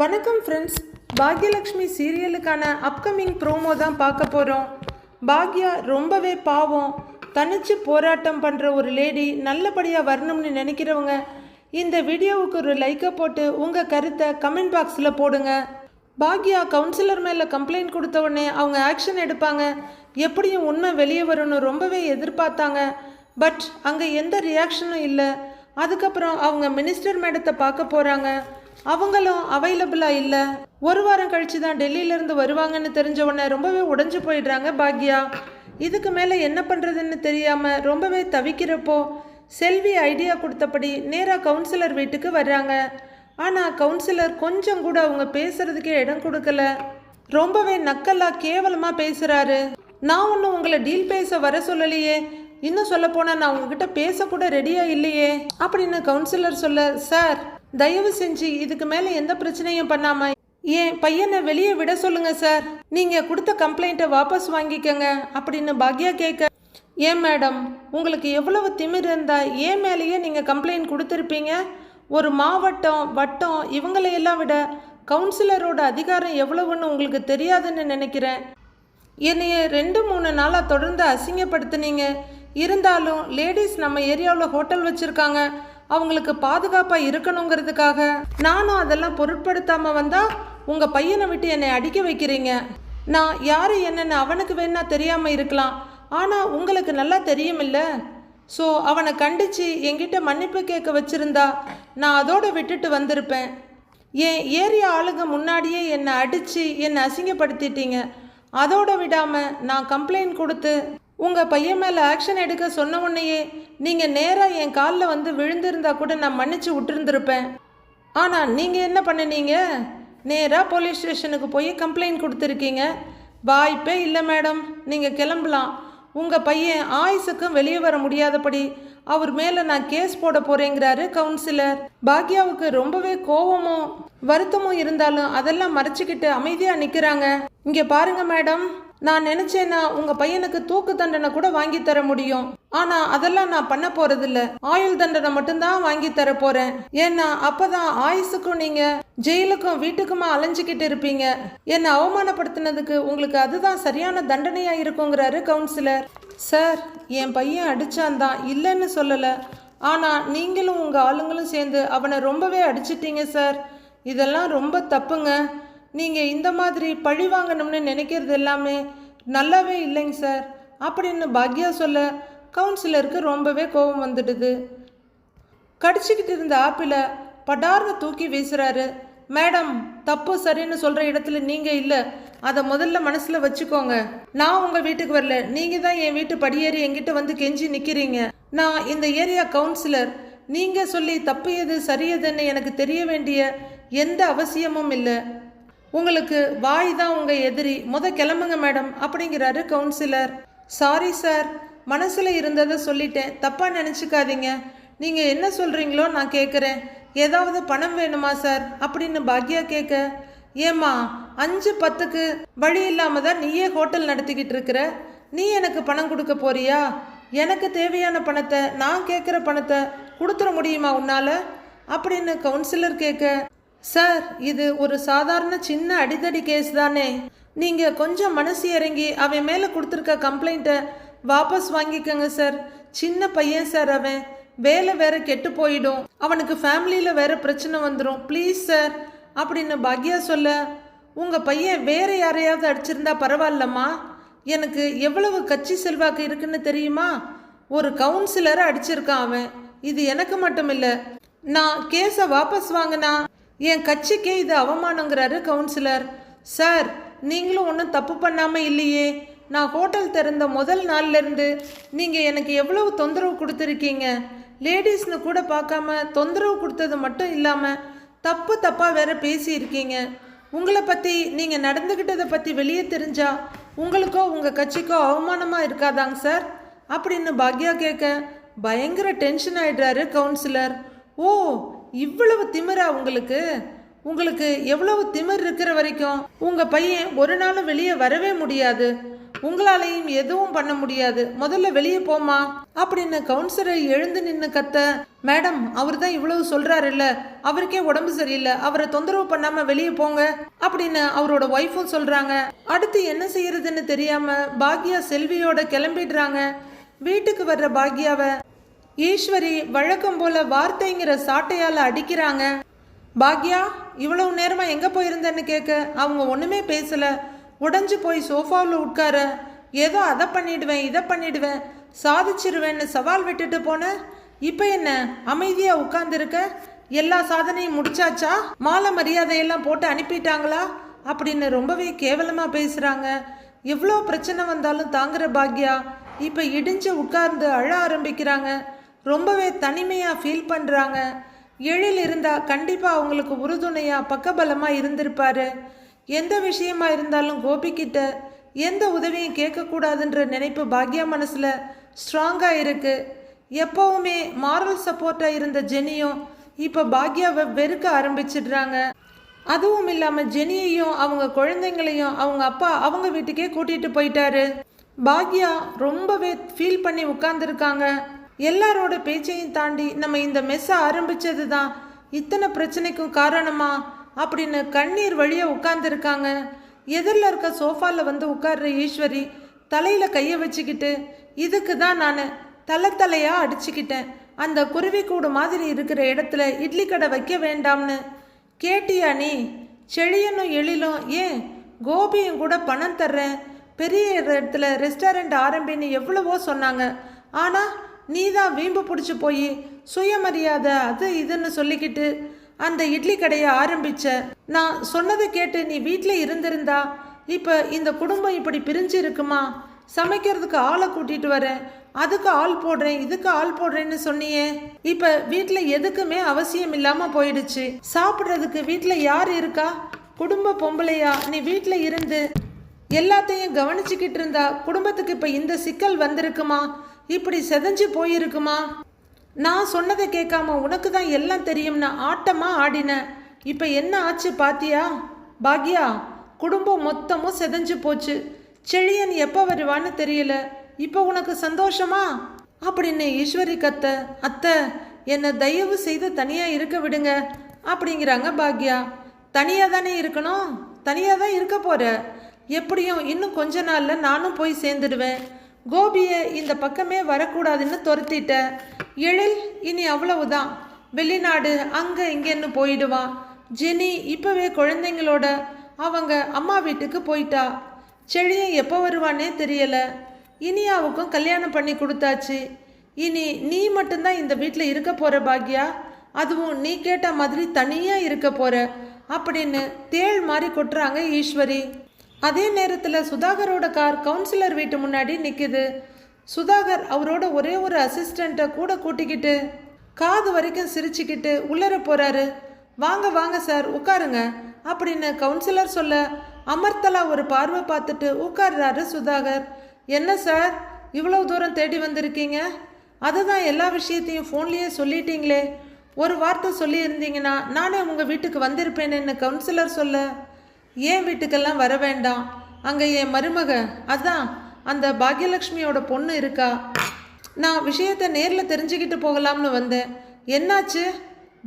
வணக்கம் ஃப்ரெண்ட்ஸ் பாக்யலக்ஷ்மி சீரியலுக்கான upcoming promo தான் பார்க்க போகிறோம் பாக்யா ரொம்பவே பாவம். தனிச்சு போராட்டம் பண்ணுற ஒரு லேடி நல்லபடியாக வரணும்னு நினைக்கிறவங்க இந்த வீடியோவுக்கு ஒரு லைக்கை போட்டு உங்கள் கருத்தை கமெண்ட் பாக்ஸில் போடுங்க. பாக்யா கவுன்சிலர் மேலே கம்ப்ளைண்ட் கொடுத்த உடனே அவங்க ஆக்ஷன் எடுப்பாங்க. எப்படியும் உண்மை வெளியே வரும்னு ரொம்பவே எதிர்பார்த்தாங்க. பட் அங்கே எந்த ரியாக்ஷனும் இல்லை. அதுக்கப்புறம் அவங்க மினிஸ்டர் மேடத்தை பார்க்க போகிறாங்க அவங்களும் அவைலபிளாக இல்லை. ஒரு வாரம் கழிச்சு தான் டெல்லியிலேருந்து வருவாங்கன்னு தெரிஞ்ச உடனே ரொம்பவே உடஞ்சி போயிடுறாங்க பாக்யா. இதுக்கு மேலே என்ன பண்ணுறதுன்னு தெரியாமல் ரொம்பவே தவிக்கிறப்போ செல்வி ஐடியா கொடுத்தபடி நேராக கவுன்சிலர் வீட்டுக்கு வர்றாங்க. ஆனால் கவுன்சிலர் கொஞ்சம் கூட அவங்க பேசுறதுக்கே இடம் கொடுக்கல. ரொம்பவே நக்கலாக கேவலமாக பேசுகிறாரு நான் ஒன்றும் உங்களை டீல் பேச வர சொல்லலையே. இன்னும் சொல்ல போனால் நான் உங்ககிட்ட பேசக்கூட ரெடியாக இல்லையே. அப்படின்னு கவுன்சிலர் சொல்ல சார் தயவு செஞ்சு இதுக்கு மேலே எந்த பிரச்சனையும் பண்ணாம ஏன் பையனை வெளியே விட சொல்லுங்க சார். நீங்க கொடுத்த கம்ப்ளைண்ட்டை வாபஸ் வாங்கிக்கங்க அப்படின்னு பாக்யா கேட்க ஏன் மேடம் உங்களுக்கு எவ்வளவு திமிர் இருந்தா ஏன் மேலேயே நீங்க கம்ப்ளைண்ட் கொடுத்துருப்பீங்க? ஒரு மாவட்டம் வட்டம் இவங்களையெல்லாம் விட கவுன்சிலரோட அதிகாரம் எவ்வளவுன்னு உங்களுக்கு தெரியாதுன்னு நினைக்கிறேன். என்னைய ரெண்டு மூணு நாளாக தொடர்ந்து அசிங்கப்படுத்துனீங்க. இருந்தாலும் லேடிஸ் நம்ம ஏரியாவில் ஹோட்டல் வச்சுருக்காங்க. அவங்களுக்கு பாதுகாப்பாக இருக்கணுங்கிறதுக்காக. நானும் அதெல்லாம் பொருட்படுத்தாமல் வந்தால் உங்கள் பையனை விட்டு என்னை அடிக்க வைக்கிறீங்க. நான் யார் என்னென்னு அவனுக்கு வேணா தெரியாமல் இருக்கலாம். ஆனால் உங்களுக்கு நல்லா தெரியுமில்ல? ஸோ அவனை கண்டிச்சு என்கிட்ட மன்னிப்பு கேட்க வச்சிருந்தா நான் அதோட விட்டுட்டு வந்திருப்பேன். என் ஏரியா ஆளுங்க முன்னாடியே என்னை அடித்து என்னை அசிங்கப்படுத்திட்டீங்க. அதோட விடாமல் நான் கம்ப்ளைண்ட் கொடுத்து உங்கள் பையன் மேலே ஆக்ஷன் எடுக்க சொன்ன உடனேயே நீங்கள் நேராக என் காலில் வந்து விழுந்திருந்தா கூட நான் மன்னிச்சு விட்டுருந்துருப்பேன். ஆனால் நீங்கள் என்ன பண்ணுனீங்க? நேராக போலீஸ் ஸ்டேஷனுக்கு போய் கம்ப்ளைண்ட் கொடுத்துருக்கீங்க. வாய்ப்பே இல்லை மேடம் நீங்கள் கிளம்பலாம். உங்கள் பையன் ஆயுசுக்கும் வெளியே வர முடியாதபடி அவர் மேலே நான் கேஸ் போட போகிறேங்கிறாரு கவுன்சிலர் பாக்யாவுக்கு ரொம்பவே கோவமும் வருத்தமும் இருந்தாலும் அதெல்லாம் மறைச்சிக்கிட்டு அமைதியாக நிற்கிறாங்க இங்கே பாருங்கள் மேடம் நான் நினைச்சேன்னா உங்க பையனுக்கு தூக்கு தண்டனை கூட வாங்கி தர முடியும். ஆனா அதெல்லாம் நான் பண்ண போறதில்ல. ஆயுள் தண்டனை மட்டும்தான் வாங்கி தர போறேன். ஏன்னா அப்பதான் ஆயுசுக்கும் நீங்க ஜெயிலுக்கும் வீட்டுக்குமா அலைஞ்சுக்கிட்டு இருப்பீங்க. என்னை அவமானப்படுத்தினதுக்கு உங்களுக்கு அதுதான் சரியான தண்டனையா இருக்குங்கிறாரு கவுன்சிலர். சார் என் பையன் அடிச்சான் தான் இல்லைன்னு சொல்லல. ஆனா நீங்களும் உங்க ஆளுங்களும் சேர்ந்து அவனை ரொம்பவே அடிச்சிட்டீங்க சார். இதெல்லாம் ரொம்ப தப்புங்க. நீங்கள் இந்த மாதிரி பழி வாங்கணும்னு நினைக்கிறது எல்லாமே நல்லாவே இல்லைங்க சார். அப்படின்னு பாக்யா சொல்ல கவுன்சிலருக்கு ரொம்பவே கோபம் வந்துடுது. கடிச்சிக்கிட்டு இருந்த ஆப்பிளை படார்னு தூக்கி வீசுகிறாரு மேடம் தப்பு சரின்னு சொல்கிற இடத்துல நீங்கள் இல்லை. அதை முதல்ல மனசில் வச்சுக்கோங்க. நான் உங்கள் வீட்டுக்கு வரல. நீங்கள் தான் என் வீட்டு படியேறி என்கிட்ட வந்து கெஞ்சி நிற்கிறீங்க நான் இந்த ஏரியா கவுன்சிலர் நீங்கள் சொல்லி தப்பு எது சரியதுன்னு எனக்கு தெரிய வேண்டிய எந்த அவசியமும் இல்லை. உங்களுக்கு வாய் தான் உங்கள் எதிரி. முத கிளம்புங்க மேடம் அப்படிங்கிறாரு கவுன்சிலர் சாரி சார் மனசில் இருந்ததை சொல்லிட்டேன். தப்பாக நினச்சிக்காதீங்க. நீங்கள் என்ன சொல்கிறீங்களோ நான் கேட்குறேன் ஏதாவது பணம் வேணுமா சார் அப்படின்னு பாக்யா கேட்க ஏம்மா அஞ்சு பத்துக்கு வழி இல்லாமல் தான் நீயே ஹோட்டல் நடத்திக்கிட்டு இருக்கிற? நீ எனக்கு பணம் கொடுக்க போறியா? எனக்கு தேவையான பணத்தை நான் கேட்குற பணத்தை கொடுத்துட முடியுமா உன்னால்? அப்படின்னு கவுன்சிலர் கேட்க சார் இது ஒரு சாதாரண சின்ன அடிதடி கேஸ் தானே. நீங்க கொஞ்சம் மனசு இறங்கி அவன் மேல கொடுத்துருக்க கம்ப்ளைண்ட்டை வாபஸ் வாங்கிக்கோங்க சார். சின்ன பையன் சார் அவன். வேலை வேற கெட்டு போயிடும். அவனுக்கு ஃபேமிலியில வேற பிரச்சனை வந்துடும் ப்ளீஸ் சார் அப்படின்னு பாக்யா சொல்ல உங்க பையன் வேற யாரையாவது அடிச்சிருந்தா பரவாயில்லம்மா. எனக்கு எவ்வளவு கட்சி செல்வாக்கு இருக்குன்னு தெரியுமா? ஒரு கவுன்சிலரை அடிச்சிருக்கான் அவன். இது எனக்கு மட்டும் இல்லை நான் கேஸை வாபஸ் வாங்கினா என் கட்சிக்கே இது அவமானங்கிறாரு கவுன்சிலர். சார் நீங்களும் ஒன்றும் தப்பு பண்ணாமல் இல்லையே. நான் ஹோட்டல் திறந்த முதல் நாள்லேருந்து நீங்கள் எனக்கு எவ்வளவு தொந்தரவு கொடுத்துருக்கீங்க? லேடிஸ்னு கூட பார்க்காம தொந்தரவு கொடுத்தது மட்டும் இல்லாமல் தப்பு தப்பாக வேற பேசியிருக்கீங்க. உங்களை பற்றி நீங்கள் நடந்துக்கிட்டதை பற்றி வெளியே தெரிஞ்சா உங்களுக்கோ உங்கள் கட்சிக்கோ அவமானமாக இருக்காதாங்க சார்? அப்படின்னு பாக்யா கேட்க பயங்கர டென்ஷன் ஆயிடுறாரு கவுன்சிலர். ஓ இவ்வளவு திமிரா உங்களுக்கு? உங்களுக்கு எவ்வளவு திமிர் இருக்கிற வரைக்கும் உங்கள் பையன் ஒரு நாளும் வெளியே வரவே முடியாது. உங்களாலையும் எதுவும் பண்ண முடியாது. முதல்ல வெளியே போமா அப்படின்னு கவுன்சிலர் எழுந்து நின்று கத்த மேடம் அவர் தான் இவ்வளவு சொல்றாருல்ல. அவருக்கே உடம்பு சரியில்லை. அவரை தொந்தரவு பண்ணாம வெளியே போங்க. அப்படின்னு அவரோட ஒய்ஃபும் சொல்றாங்க. அடுத்து என்ன செய்யறதுன்னு தெரியாம பாக்யா செல்வியோட கிளம்பிடுறாங்க. வீட்டுக்கு வர்ற பாக்யாவை ஈஸ்வரி வழக்கம் போல வார்த்தைங்கிற சாட்டையால் அடிக்கிறாங்க. பாக்யா இவ்வளவு நேரமாக எங்கே போயிருந்தேன்னு கேட்க அவங்க ஒன்றுமே பேசலை. உடஞ்சி போய் சோஃபாவில் உட்கார ஏதோ அதை பண்ணிடுவேன் இதை பண்ணிடுவேன் சாதிச்சிருவேன்னு சவால் விட்டுட்டு போனேன் இப்போ என்ன அமைதியாக உட்காந்துருக்க எல்லா சாதனையும் முடிச்சாச்சா? மாலை மரியாதையெல்லாம் போட்டு அனுப்பிட்டாங்களா? அப்படின்னு ரொம்பவே கேவலமாக பேசுகிறாங்க எவ்வளோ பிரச்சனை வந்தாலும் தாங்குற பாக்யா இப்போ இடிஞ்சு உட்கார்ந்து அழ ஆரம்பிக்கிறாங்க. ரொம்பவே தனிமையாக ஃபீல் பண்ணுறாங்க எழில் இருந்தால் கண்டிப்பாக அவங்களுக்கு உறுதுணையாக பக்கபலமாக இருந்திருப்பாரு. எந்த விஷயமா இருந்தாலும் கோபிக்கிட்ட எந்த உதவியும் கேட்கக்கூடாதுன்ற நினைப்பு பாக்யா மனசில் ஸ்ட்ராங்காக இருக்குது எப்போவுமே மாரல் சப்போர்ட்டாக இருந்த ஜெனியும் இப்போ பாக்யாவை வெறுக்க ஆரம்பிச்சிடுறாங்க. அதுவும் இல்லாமல் ஜெனியையும் அவங்க குழந்தைங்களையும் அவங்க அப்பா அவங்க வீட்டுக்கே கூட்டிகிட்டு போயிட்டாரு. பாக்யா ரொம்பவே ஃபீல் பண்ணி உட்காந்துருக்காங்க எல்லாரோட பேச்சையும் தாண்டி நம்ம இந்த மெஸ்ஸை ஆரம்பித்தது தான் இத்தனை பிரச்சனைக்கும் காரணமா? அப்படின்னு கண்ணீர் வழியாக உட்கார்ந்துருக்காங்க. எதிரில் இருக்க சோஃபாவில் வந்து உட்கார்ற ஈஸ்வரி தலையில் கையை வச்சுக்கிட்டு இதுக்கு தான் நான் தலை தலையாக அடிச்சுக்கிட்டேன். அந்த குருவி கூடு மாதிரி இருக்கிற இடத்துல இட்லி கடை வைக்க வேண்டாம்னு. கேட்டியா நீ? செழியனும் எழிலும் ஏன்? கோபியும் கூட பணம் தர்றேன். பெரிய இடத்துல ரெஸ்டாரண்ட் ஆரம்பின்னு எவ்வளவோ சொன்னாங்க. ஆனால் நீ தான் வீம்பு பிடிச்சி போய் சுயமரியாதை அது இதுன்னு சொல்லிக்கிட்டு அந்த இட்லி கடையை ஆரம்பிச்ச. நான் சொன்னதை கேட்டு நீ வீட்டில் இருந்திருந்தா இப்போ இந்த குடும்பம் இப்படி பிரிஞ்சு இருக்குமா? சமைக்கிறதுக்கு ஆளை கூட்டிட்டு வரேன் அதுக்கு ஆள் போடுறேன் இதுக்கு ஆள் போடுறேன்னு சொன்னியே. இப்போ வீட்டில் எதுக்குமே அவசியம் இல்லாமல் போயிடுச்சு. சாப்பிட்றதுக்கு வீட்டில் யார் இருக்கா? குடும்ப பொம்பளையா நீ வீட்டில் இருந்து எல்லாத்தையும் கவனிச்சுக்கிட்டு இருந்தா குடும்பத்துக்கு இப்போ இந்த சிக்கல் வந்திருக்குமா? இப்படி செதஞ்சு போயிருக்குமா? நான் சொன்னதை கேட்காம உனக்கு தான் எல்லாம் தெரியும்னு ஆட்டமா ஆடினேன் இப்போ என்ன ஆச்சு பாத்தியா? பாக்யா குடும்பம் மொத்தமும் செதஞ்சு போச்சு. செழியன் எப்போ வருவான்னு தெரியல. இப்போ உனக்கு சந்தோஷமா? அப்படின்னு ஈஸ்வரி கத்த அத்தை என்னை தயவு செய்து தனியாக இருக்க விடுங்க அப்படிங்கிறாங்க பாக்யா. தனியாக தானே இருக்கணும்? தனியாக தான் இருக்க போகிற எப்படியும் இன்னும் கொஞ்ச நாளில் நானும் போய் சேர்ந்துடுவேன். கோபியை இந்த பக்கமே வரக்கூடாதுன்னு துரத்திட்ட. எழில் இனி அவ்வளவுதான். வெளிநாடு அங்கே இங்கேன்னு போயிடுவான் ஜெனி இப்போவே குழந்தைங்களோட அவங்க அம்மா வீட்டுக்கு போயிட்டா. செழியன் எப்போ வருவானே தெரியலை. இனியாவுக்கும் கல்யாணம் பண்ணி கொடுத்தாச்சு. இனி நீ மட்டும்தான் இந்த வீட்டில் இருக்க போகிற பாக்யா? அதுவும் நீ கேட்ட மாதிரி தனியாக இருக்க போகிற அப்படின்னு தேள் மாதிரி கொட்டுறாங்க ஈஸ்வரி. அதே நேரத்தில் சுதாகரோட கார் கவுன்சிலர் வீட்டு முன்னாடி நிற்கிது சுதாகர் அவரோட ஒரே ஒரு அசிஸ்டண்ட்டை கூட கூட்டிக்கிட்டு காது வரைக்கும் சிரிச்சுக்கிட்டு உள்ளர போகிறாரு வாங்க வாங்க சார் உட்காருங்க அப்படின்னு கவுன்சிலர் சொல்ல அமர்த்தலா ஒரு பார்வை பார்த்துட்டு உட்கார்றாரு சுதாகர். என்ன சார் இவ்வளவு தூரம் தேடி வந்திருக்கீங்க? அதுதான் எல்லா விஷயத்தையும் ஃபோன்லேயே சொல்லிட்டீங்களே. ஒரு வார்த்தை சொல்லியிருந்தீங்கன்னா நானே உங்கள் வீட்டுக்கு வந்திருப்பேனேன்னு கவுன்சிலர் சொல்ல ஏன் வீட்டுக்கெல்லாம் வர வேண்டாம்? அங்கே என் மருமக. அதான் அந்த பாக்யலக்ஷ்மியோட பொண்ணு இருக்கா. நான் விஷயத்தை நேரில் தெரிஞ்சுக்கிட்டு போகலாம்னு வந்தேன். என்னாச்சு?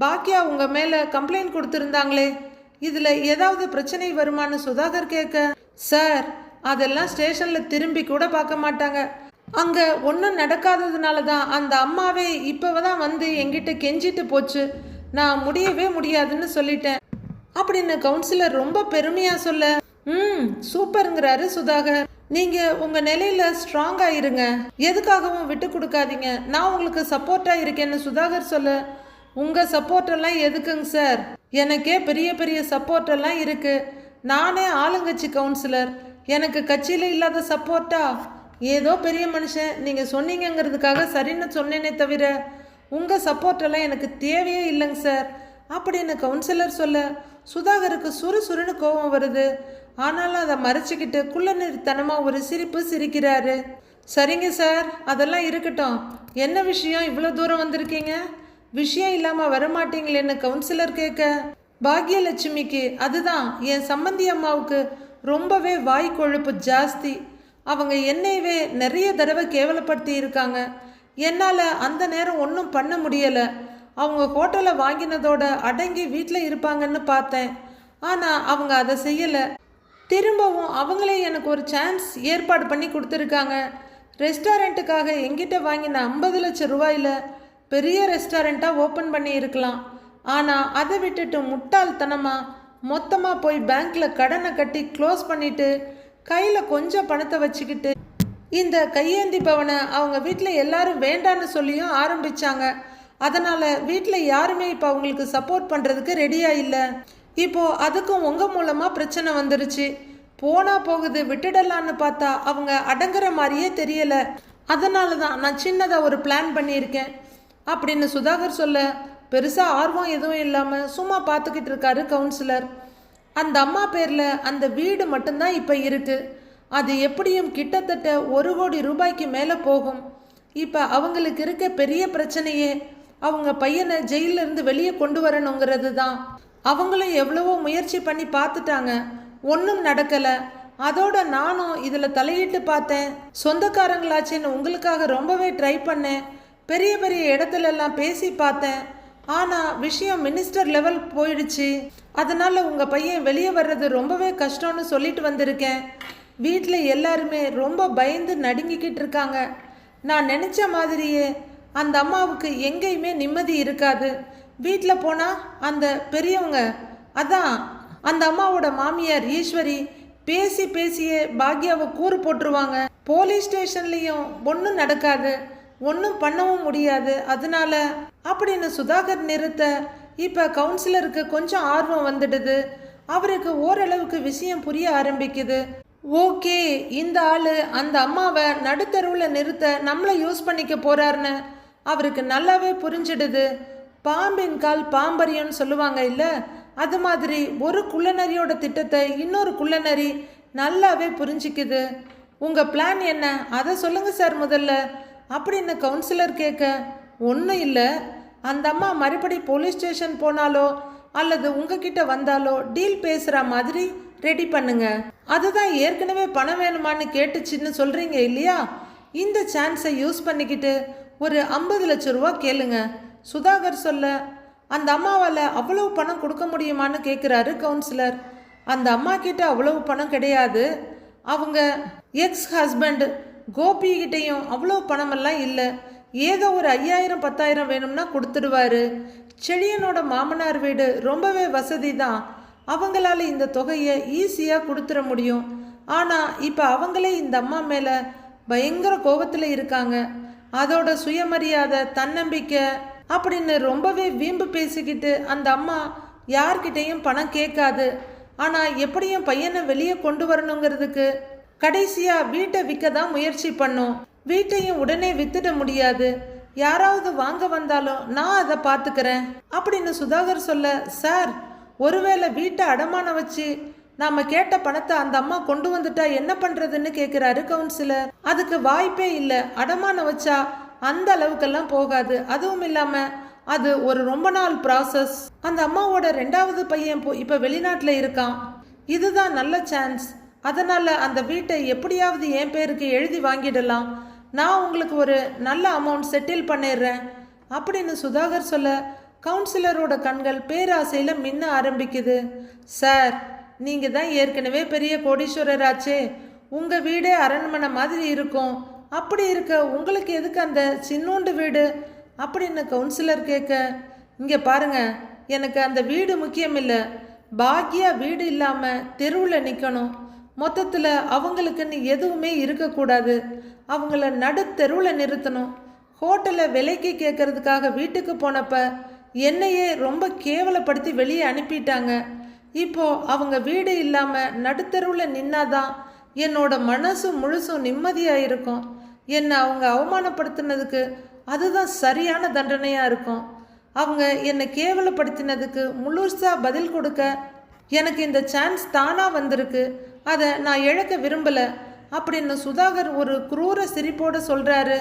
பாக்கியா உங்கள் மேலே கம்ப்ளைண்ட் கொடுத்துருந்தாங்களே. இதில் ஏதாவது பிரச்சனை வருமான்னு சுதாகர் கேட்க சார் அதெல்லாம் ஸ்டேஷனில் திரும்பி கூட பார்க்க மாட்டாங்க. அங்கே ஒன்றும் நடக்காததுனால தான் அந்த அம்மாவே இப்போ தான் வந்து எங்கிட்ட கெஞ்சிட்டு போச்சு. நான் முடியவே முடியாதுன்னு சொல்லிட்டேன். அப்படின்னு கவுன்சிலர் ரொம்ப பெருமையா சொல்ல ம் சூப்பருங்கிறாரு சுதாகர். நீங்க உங்க நிலையில ஸ்ட்ராங்கா இருங்க. எதுக்காகவும் விட்டு கொடுக்காதீங்க. நான் உங்களுக்கு சப்போர்ட்டா இருக்கேன்னு சுதாகர் சொல்ல உங்க சப்போர்ட் எல்லாம் எதுக்குங்க சார் எனக்கே பெரிய பெரிய சப்போர்ட் எல்லாம் இருக்கு. நானே ஆளுங்கட்சி கவுன்சிலர் எனக்கு கட்சியில இல்லாத சப்போர்ட்டா ஏதோ பெரிய மனுஷன். நீங்க சொன்னீங்கங்கிறதுக்காக சரின்னு சொன்னேனே தவிர உங்க சப்போர்ட் எல்லாம் எனக்கு தேவையே இல்லைங்க சார் அப்படின்னு கவுன்சிலர் சொல்ல சுதாகருக்கு சுறுசுறுன்னு கோபம் வருது. ஆனாலும் அதை மறைச்சிக்கிட்டு குள்ளநெறித்தனமாக ஒரு சிரிப்பு சிரிக்கிறாரு. சரிங்க சார் அதெல்லாம் இருக்கட்டும். என்ன விஷயம்? இவ்வளோ தூரம் வந்திருக்கீங்க? விஷயம் இல்லாமல் வரமாட்டீங்களேன்னு கவுன்சிலர் கேட்க பாக்யலட்சுமிக்கு அதுதான். என் சம்பந்தி அம்மாவுக்கு ரொம்பவே வாய் கொழுப்பு ஜாஸ்தி. அவங்க என்னையவே நிறைய தடவை கேவலப்படுத்தி இருக்காங்க என்னால் அந்த நேரம் ஒன்றும் பண்ண முடியலை. அவங்க ஹோட்டலில் வாங்கினதோட அடங்கி வீட்டில் இருப்பாங்கன்னு பார்த்தேன். ஆனால் அவங்க அதை செய்யலை. திரும்பவும் அவங்களே எனக்கு ஒரு சான்ஸ் ஏற்பாடு பண்ணி கொடுத்துருக்காங்க. ரெஸ்டாரண்ட்டுக்காக எங்கிட்ட வாங்கின ஐம்பது லட்சம் ரூபாயில் பெரிய ரெஸ்டாரண்ட்டாக ஓப்பன் பண்ணி இருக்கலாம். ஆனால் அதை விட்டுட்டு முட்டாள்தனமாக மொத்தமாக போய் பேங்க்கில் கடனை கட்டி க்ளோஸ் பண்ணிவிட்டு கையில் கொஞ்சம் பணத்தை வச்சுக்கிட்டு இந்த கையேந்தி பவனை அவங்க வீட்டில் எல்லாரும் வேண்டான்னு சொல்லியும் ஆரம்பிச்சாங்க. அதனால் வீட்டில் யாருமே இப்போ அவங்களுக்கு சப்போர்ட் பண்ணுறதுக்கு ரெடியாக இல்லை. இப்போது அதுக்கும் உங்கள் மூலமாக பிரச்சனை வந்துருச்சு. போனால் போகுது விட்டுடலான்னு பார்த்தா அவங்க அடங்குற மாதிரியே தெரியலை. அதனால தான் நான் சின்னதாக ஒரு பிளான் பண்ணியிருக்கேன். அப்படின்னு சுதாகர் சொல்ல பெருசாக ஆர்வம் எதுவும் இல்லாமல் சும்மா பார்த்துக்கிட்டு இருக்காரு கவுன்சிலர் அந்த அம்மா பேரில் அந்த வீடு மட்டும்தான் இப்போ இருக்குது அது எப்படியும் கிட்டத்தட்ட ஒரு கோடி ரூபாய்க்கு மேலே போகும். இப்போ அவங்களுக்கு இருக்க பெரிய பிரச்சனையே அவங்க பையனை ஜெயிலிருந்து இருந்து வெளியே கொண்டு வரணுங்கிறது தான். அவங்களும் எவ்வளவோ முயற்சி பண்ணி பார்த்துட்டாங்க. ஒன்றும் நடக்கலை. அதோட நானும் இதில் தலையிட்டு பார்த்தேன். சொந்தக்காரங்களாச்சேன்னு உங்களுக்காக ரொம்பவே ட்ரை பண்ணேன். பெரிய பெரிய இடத்துலலாம் பேசி பார்த்தேன். ஆனால் விஷயம் மினிஸ்டர் லெவல் போயிடுச்சு. அதனால் உங்கள் பையன் வெளியே வர்றது ரொம்பவே கஷ்டம்னு சொல்லிட்டு வந்திருக்கேன். வீட்டில் எல்லாருமே ரொம்ப பயந்து நடுங்கிக்கிட்டு இருக்காங்க. நான் நினச்ச மாதிரியே அந்த அம்மாவுக்கு எங்கேயுமே நிம்மதி இருக்காது. வீட்டில் போனால் அந்த பெரியவங்க அதான் அந்த அம்மாவோட மாமியார் ஈஸ்வரி பேசி பேசியே பாக்யாவை கூறு போட்டுருவாங்க. போலீஸ் ஸ்டேஷன்லேயும் ஒன்றும் நடக்காது. ஒன்றும் பண்ணவும் முடியாது. அதனால அப்படின்னு சுதாகர் நிறுத்த இப்போ கவுன்சிலருக்கு கொஞ்சம் ஆர்வம் வந்துடுது. அவருக்கு ஓரளவுக்கு விஷயம் புரிய ஆரம்பிக்குது. ஓகே இந்த ஆள் அந்த அம்மாவை நடுத்தருவில் நிறுத்த நம்மளை யூஸ் பண்ணிக்க போகிறாருன்னு அவருக்கு நல்லாவே புரிஞ்சிடுது. பாம்பின் கால் பாம்பரியம்னு சொல்லுவாங்க இல்லை? அது மாதிரி ஒரு குள்ளநரியோட திட்டத்தை இன்னொரு குள்ளநரி நல்லாவே புரிஞ்சிக்குது. உங்கள் பிளான் என்ன? அதை சொல்லுங்கள் சார் முதல்ல. அப்படின்னு கவுன்சிலர் கேட்க ஒன்றும் இல்லை. அந்த அம்மா மறுபடி போலீஸ் ஸ்டேஷன் போனாலோ அல்லது உங்ககிட்ட வந்தாலோ டீல் பேசுகிற மாதிரி ரெடி பண்ணுங்க. அதுதான் ஏற்கனவே பணம் வேணுமான்னு கேட்டுச்சுன்னு சொல்கிறீங்க இல்லையா? இந்த சான்ஸை யூஸ் பண்ணிக்கிட்டு ஒரு ஐம்பது லட்ச ரூபா கேளுங்க. சுதாகர் சொல்ல அந்த அம்மாவால் அவ்வளவு பணம் கொடுக்க முடியுமான்னு கேட்குறாரு கவுன்சிலர் அந்த அம்மா கிட்ட அவ்வளவு பணம் கிடையாது. அவங்க எக்ஸ் ஹஸ்பண்ட் கோபி கிட்டேயும் அவ்வளோ பணமெல்லாம் இல்லை. ஏதோ ஒரு ஐயாயிரம் பத்தாயிரம் வேணும்னா கொடுத்துடுவாரு. செழியனோட மாமனார் வீடு ரொம்பவே வசதி தான் அவங்களால இந்த தொகையை ஈஸியாக கொடுத்துட முடியும். ஆனால் இப்போ அவங்களே இந்த அம்மா மேலே பயங்கர கோபத்தில் இருக்காங்க. அதோட சுயமரியாதை தன்னம்பிக்கை அப்படின்னு ரொம்பவே வீம்பு பேசிக்கிட்டு அந்த அம்மா யார்கிட்டேயும் பணம் கேட்காது. ஆனால் எப்படியும் பையனை வெளியே கொண்டு வரணுங்கிறதுக்கு? கடைசியாக வீட்டை விற்க தான் முயற்சி பண்ணும். வீட்டையும் உடனே வித்துட முடியாது. யாராவது வாங்க வந்தாலும் நான் அதை பார்த்துக்கிறேன் அப்படின்னு சுதாகர் சொல்ல சார் ஒருவேளை வீட்டை அடமானம் வச்சு நாம கேட்ட பணத்தை அந்த அம்மா கொண்டு வந்துட்டா என்ன பண்றதுன்னு கேட்கிறாரு கவுன்சிலர் அதுக்கு வாய்ப்பே இல்லை. அடமானம் வச்சா அந்த அளவுக்கெல்லாம் போகாது. அதுவும் இல்லாம அது ஒரு ரொம்ப நாள் ப்ராசஸ் அந்த அம்மாவோட ரெண்டாவது பையன் போ இப்போ வெளிநாட்டில் இருக்கான். இதுதான் நல்ல சான்ஸ் அதனால அந்த வீட்டை எப்படியாவது என் பேருக்கு எழுதி வாங்கிடலாம். நான் உங்களுக்கு ஒரு நல்ல அமௌண்ட் செட்டில் பண்ணிடுறேன். அப்படின்னு சுதாகர் சொல்ல கவுன்சிலரோட கண்கள் பேராசையில் மின்ன ஆரம்பிக்குது. சார் நீங்கள் தான் ஏற்கனவே பெரிய கோடீஸ்வரராச்சே. உங்கள் வீடே அரண்மனை மாதிரி இருக்கும். அப்படி இருக்க உங்களுக்கு எதுக்கு அந்த சின்னூண்டு வீடு? அப்படின்னு கவுன்சிலர் கேட்க இங்கே பாருங்க எனக்கு அந்த வீடு முக்கியமில்லை. பாக்கியா வீடு இல்லாமல் தெருவில் நிற்கணும் மொத்தத்தில் அவங்களுக்குன்னு எதுவுமே இருக்கக்கூடாது. அவங்கள நடு தெருவில் நிறுத்தணும். ஹோட்டலை விலைக்கு கேட்கறதுக்காக வீட்டுக்கு போனப்ப என்னையே ரொம்ப கேவலப்படுத்தி வெளியே அனுப்பிட்டாங்க. இப்போ அவங்க வீடு இல்லாமல் நடுத்தெருவில் நின்னாதான் என்னோட மனசும் முழுசும் நிம்மதியாக இருக்கும். என்னை அவங்க அவமானப்படுத்தினதுக்கு அதுதான் சரியான தண்டனையாக இருக்கும். அவங்க என்னை கேவலப்படுத்தினதுக்கு முழுசாக பதில் கொடுக்க எனக்கு இந்த சான்ஸ் தானாக வந்திருக்கு. அதை நான் இழக்க விரும்பலை. அப்படின்னு சுதாகர் ஒரு குரூர சிரிப்போட சொல்கிறாரு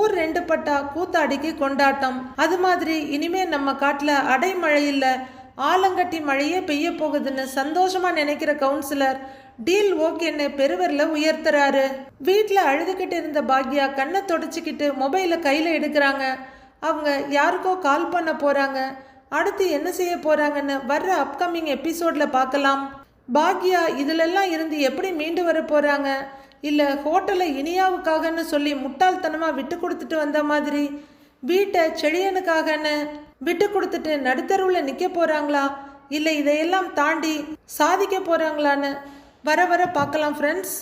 ஊர் ரெண்டு பட்டா கூத்தாடிக்கு கொண்டாட்டம். அது மாதிரி இனிமே நம்ம காட்டில் அடைமழை இல்லை. ஆலங்கட்டி மழையே பெய்ய போகுதுன்னு சந்தோஷமா நினைக்கிற கவுன்சிலர் டீல் ஓகேன்னு பெருவரில் உயர்த்துறாரு. வீட்டில் அழுதுகிட்டு இருந்த பாக்யா கண்ணை தொடச்சிக்கிட்டு மொபைலை கையில் எடுக்கிறாங்க. அவங்க யாருக்கோ கால் பண்ண போகிறாங்க அடுத்து என்ன செய்ய போகிறாங்கன்னு வர்ற அப்கமிங் எபிசோடில் பார்க்கலாம். பாக்யா இதுலெல்லாம் இருந்து எப்படி மீண்டு வர போகிறாங்க இல்லை ஹோட்டலை இனியாவுக்காகன்னு சொல்லி முட்டாள்தனமாக விட்டு கொடுத்துட்டு வந்த மாதிரி வீட்டை செழியனுக்காகன்னு விட்டு கொடுத்துட்டு நடுத்தருவில் நிற்க போகிறாங்களா இல்லை இதையெல்லாம் தாண்டி சாதிக்க போகிறாங்களான்னு வர வர பார்க்கலாம் ஃப்ரெண்ட்ஸ்